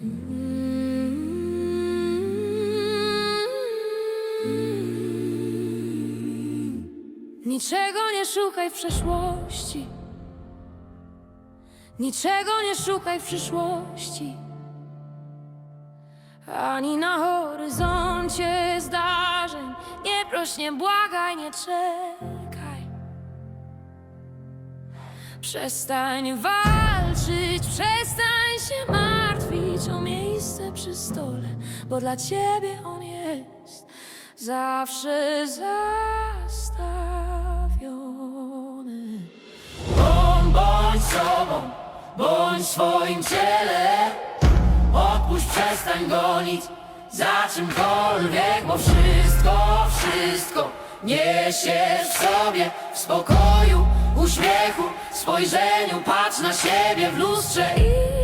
Mm. Niczego nie szukaj w przeszłości. Niczego nie szukaj w przyszłości. Ani na horyzoncie zdarzeń. Nie proś, nie błagaj, nie czekaj. Przestań walczyć, przestań się martwić o miejsce przy stole, bo dla ciebie on jest. Zawsze zastawiony. Bądź, bądź sobą, bądź w swoim ciele. Odpuść, przestań gonić za czymkolwiek Bo wszystko, wszystko niesiesz w sobie. W spokoju, uśmiechu, spojrzeniu Patrz na siebie w lustrze I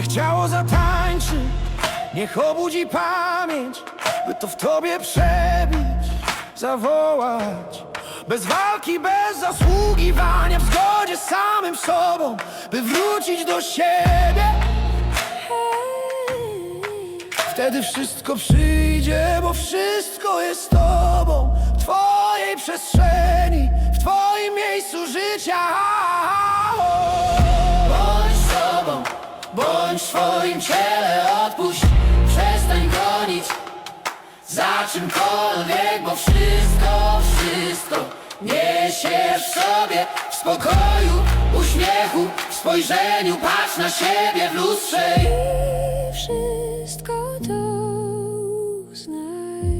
Niech ciało zatańczy, niech obudzi pamięć, by to w tobie przebić, zawołać. Bez walki, bez zasługiwania, w zgodzie z samym sobą, by wrócić do siebie. Wtedy wszystko przyjdzie, bo wszystko jest tobą, w twojej przestrzeni, w twoim miejscu życia. W swoim ciele Odpuść, przestań gonić za czymkolwiek Bo wszystko, wszystko niesiesz w sobie W spokoju, uśmiechu, w spojrzeniu. Patrz na siebie w lustrze. I wszystko to uznaj.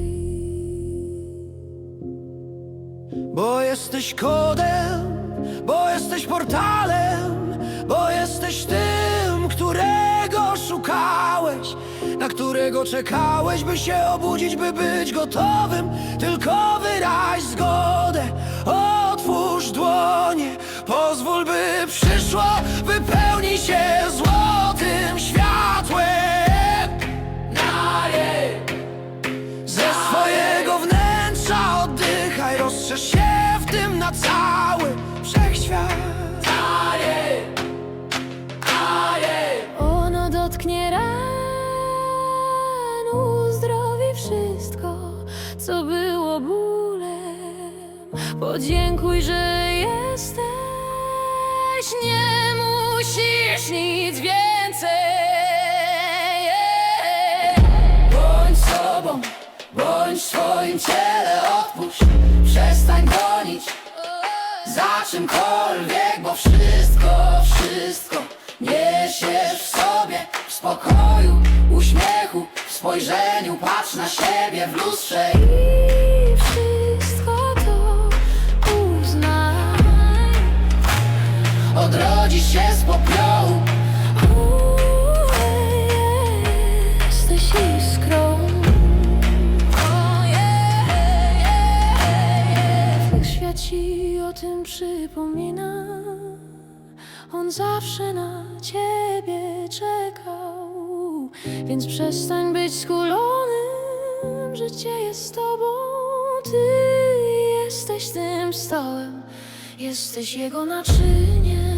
Bo jesteś kodem, bo jesteś portalem, którego czekałeś, by się obudzić, by być gotowym. Tylko wyraź zgodę, otwórz dłonie, pozwól, by przyszło, wypełni się złotym światłem. na Ze swojego wnętrza oddychaj, rozszerz się w tym na cały wszechświat. Podziękuj, że jesteś, nie musisz nic więcej. Bądź sobą, bądź w swoim ciele Odpuść, przestań gonić za czymkolwiek Bo wszystko, wszystko niesiesz w sobie. W spokoju, uśmiechu, w spojrzeniu Patrz na siebie w lustrze I Odrodzisz się z popiołu Jesteś iskrą. Wszechświat ci o tym przypomina. On zawsze na ciebie czekał. Więc przestań być skulonym. Życie jest tobą. Ty jesteś tym stołem. Jesteś jego naczyniem.